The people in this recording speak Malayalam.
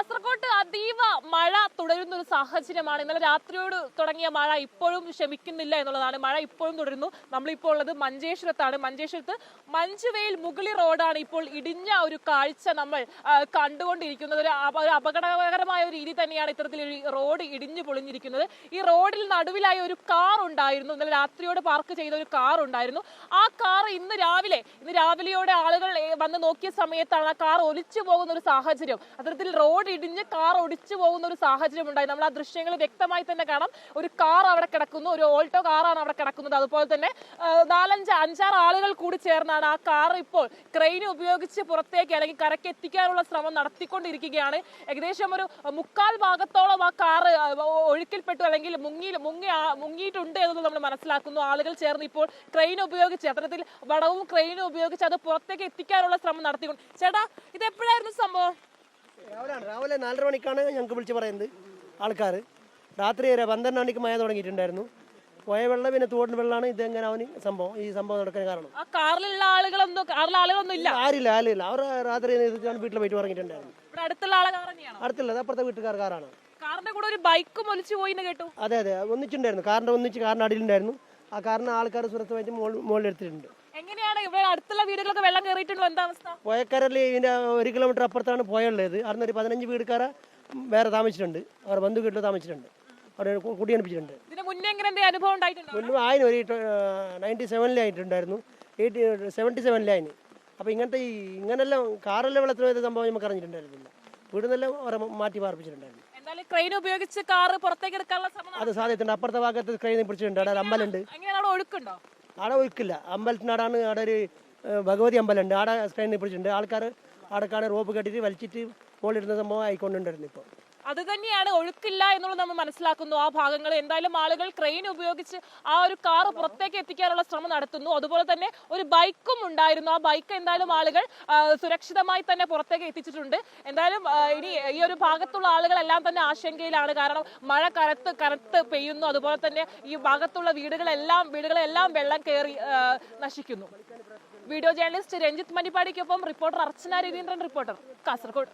കാസർഗോഡ് അതീവ മഴ തുടരുന്ന ഒരു സാഹചര്യമാണ്. ഇന്നലെ രാത്രിയോട് തുടങ്ങിയ മഴ ഇപ്പോഴും ശമിക്കുന്നില്ല എന്നുള്ളതാണ്. മഴ ഇപ്പോഴും തുടരുന്നു. നമ്മളിപ്പോൾ ഉള്ളത് മഞ്ചേശ്വരത്താണ്. മഞ്ചേശ്വരത്ത് മഞ്ചുവെയിൽ മുകളി റോഡാണ് ഇപ്പോൾ ഇടിഞ്ഞ ഒരു കാഴ്ച നമ്മൾ കണ്ടുകൊണ്ടിരിക്കുന്നത്. ഒരു അപകടകരമായ ഒരു രീതി തന്നെയാണ് ഇത്തരത്തിൽ റോഡ് ഇടിഞ്ഞു പൊളിഞ്ഞിരിക്കുന്നത്. ഈ റോഡിൽ നടുവിലായി ഒരു കാർ ഉണ്ടായിരുന്നു. ഇന്നലെ രാത്രിയോട് പാർക്ക് ചെയ്ത ഒരു കാർ ഉണ്ടായിരുന്നു. ആ കാർ ഇന്ന് രാവിലെ ഇന്ന് രാവിലെയോടെ ആളുകൾ വന്ന് നോക്കിയ സമയത്താണ് ആ കാർ ഒലിച്ചു പോകുന്ന ഒരു സാഹചര്യം. അത്തരത്തിൽ റോഡ് ഇടിഞ്ഞ് കാർ ഒടിച്ചു പോകുന്ന ഒരു സാഹചര്യം ഉണ്ടായി. നമ്മൾ ആ ദൃശ്യങ്ങൾ വ്യക്തമായി തന്നെ കാണാം. ഒരു കാർ അവിടെ കിടക്കുന്നു ഒരു ഓൾട്ടോ കാറാണ് അവിടെ കിടക്കുന്നത്. അതുപോലെ തന്നെ നാലഞ്ച് അഞ്ചാറ് ആളുകൾ കൂടി ചേർന്നാണ് ആ കാർ ഇപ്പോൾ ക്രെയിൻ ഉപയോഗിച്ച് പുറത്തേക്ക് അല്ലെങ്കിൽ കരയ്ക്ക് എത്തിക്കാനുള്ള ശ്രമം നടത്തിക്കൊണ്ടിരിക്കുകയാണ്. ഏകദേശം ഒരു മുക്കാൽ ഭാഗത്തോളം ആ കാർ ഒഴുക്കിൽപ്പെട്ടു അല്ലെങ്കിൽ മുങ്ങി മുങ്ങി മുങ്ങിയിട്ടുണ്ട് എന്ന് നമ്മൾ മനസ്സിലാക്കുന്നു. ആളുകൾ ചേർന്ന് ഇപ്പോൾ ക്രെയിൻ ഉപയോഗിച്ച് അത്തരത്തിൽ വടവും ക്രെയിനും ഉപയോഗിച്ച് അത് പുറത്തേക്ക് എത്തിക്കാനുള്ള ശ്രമം നടത്തിക്കൊണ്ട് ചേട്ടാ ഇത് എപ്പോഴായിരുന്നു സംഭവം? രാവിലെയാണ് രാവിലെ നാലര മണിക്കാണ് ഞങ്ങൾക്ക് വിളിച്ച് പറയുന്നത് ആൾക്കാർ രാത്രി വരെ പന്ത്രണ്ട് മണിക്ക് മഴ തുടങ്ങിയിട്ടുണ്ടായിരുന്നു. പോയ വെള്ളം പിന്നെ തോടിന് വെള്ളമാണ് ഇത് എങ്ങനെ അവന് സംഭവം ഈ സംഭവം നടക്കാൻ കാരണം. ആ കാറിലുള്ള ആളുകളൊന്നും കാറിലെ ആളുകളൊന്നും ഇല്ല? ആരില്ല ആരില്ല. അവർ രാത്രി വീട്ടിൽ പോയിട്ട് പറഞ്ഞിട്ടുണ്ടായിരുന്നു ഇവിടെ അടുത്തുള്ള ആളെ അടുത്തുള്ളത് അപ്പുറത്തെ വീട്ടുകാർ കാറാണ്. കാറിന്റെ കൂടെ ഒരു ബൈക്കും ഒലിച്ചു പോയി എന്ന് കേട്ടു. അതെ അതെ. ഒന്നിച്ചുണ്ടായിരുന്നു. കാറിന്റെ ഒന്നിച്ച് കാറിന്റെ അടിയിലുണ്ടായിരുന്നു. ആ കാറിന് ആൾക്കാർ സുരക്ഷമായിട്ട് മോളിൽ മുകളിൽ എങ്ങനെയാണ് ഇവിടെ അടുത്തുള്ള വീടുകളൊക്കെ വെള്ളം കയറിയിട്ടുണ്ടോ എന്താ അവസ്ഥ? പോയക്കാരിൽ ഇതിന്റെ ഒരു കിലോമീറ്റർ അപ്പുറത്താണ് പോയുള്ളത്. അവിടുന്ന് ഒരു പതിനഞ്ച് വീടുകാരെ വേറെ താമസിച്ചിട്ടുണ്ട്. അവരുടെ ബന്ധു വീട്ടിൽ താമസിച്ചിട്ടുണ്ട്. അവിടെ കുടിയണിപ്പിച്ചിട്ടുണ്ട്. ഇതിന് മുന്നേ എങ്ങനെ എന്തെങ്കിലും അനുഭവം ഉണ്ടായിട്ടുണ്ടോ മുൻപ് ആയിന് ഒരു നയന്റി സെവനിലായിട്ടുണ്ടായിരുന്നു എയ്റ്റി സെവന്റി സെവനിലായിന് അപ്പോൾ ഇങ്ങനത്തെ ഈ ഇങ്ങനെല്ലാം കാറെല്ലാം വെള്ളത്തിൽ പോയത് സംഭവം നമുക്ക് അറിഞ്ഞിട്ടുണ്ടായിരുന്നില്ല. വീടുന്നെല്ലാം അവരെ മാറ്റി പാർപ്പിച്ചിട്ടുണ്ടായിരുന്നു. ക്രെയിൻ ഉപയോഗിച്ച് കാറ് പുറത്തേക്ക് എടുക്കാനുള്ള ശ്രമം അത് സാധ്യതയുണ്ട്. അപ്പുറത്തെ ഭാഗത്ത് ക്രെയിൻ പിടിച്ചിട്ടുണ്ട്. അവിടെ ഒരു അമ്പലമുണ്ട്. എങ്ങനെയാണ് ഒഴുക്കുണ്ടോ? അവിടെ ഒഴുക്കില്ല. അമ്പലത്തിനാടാണ് അവിടെ ഒരു ഭഗവതി അമ്പലമുണ്ട്. അവിടെ സ്റ്റാൻഡിൽ പിടിച്ചിട്ടുണ്ട്. ആൾക്കാർ അവിടെക്കാണ് റോപ്പ് കെട്ടിയിട്ട് വലിച്ചിട്ട് മുകളിലിടുന്ന സംഭവം ആയിക്കൊണ്ടുണ്ടായിരുന്നു ഇപ്പോൾ അത് തന്നെയാണ് ഒഴുക്കില്ല എന്നുള്ളത് നമ്മൾ മനസ്സിലാക്കുന്നു. ആ ഭാഗങ്ങൾ എന്തായാലും ആളുകൾ ക്രെയിൻ ഉപയോഗിച്ച് ആ ഒരു കാർ പുറത്തേക്ക് എത്തിക്കാനുള്ള ശ്രമം നടത്തുന്നു. അതുപോലെ തന്നെ ഒരു ബൈക്കും ഉണ്ടായിരുന്നു. ആ ബൈക്ക് എന്തായാലും ആളുകൾ സുരക്ഷിതമായി തന്നെ പുറത്തേക്ക് എത്തിച്ചിട്ടുണ്ട്. എന്തായാലും ഇനി ഈ ഒരു ഭാഗത്തുള്ള ആളുകളെല്ലാം തന്നെ ആശങ്കയിലാണ്. കാരണം മഴ കനത്ത് കനത്ത് പെയ്യുന്നു. അതുപോലെ തന്നെ ഈ ഭാഗത്തുള്ള വീടുകളെല്ലാം വീടുകളെല്ലാം വെള്ളം കയറി നശിക്കുന്നു. വീഡിയോ ജേർണലിസ്റ്റ് രഞ്ജിത്ത് മണിപ്പാടിക്കൊപ്പം റിപ്പോർട്ടർ അർച്ചന രവീന്ദ്രൻ റിപ്പോർട്ടർ കാസർഗോഡ്.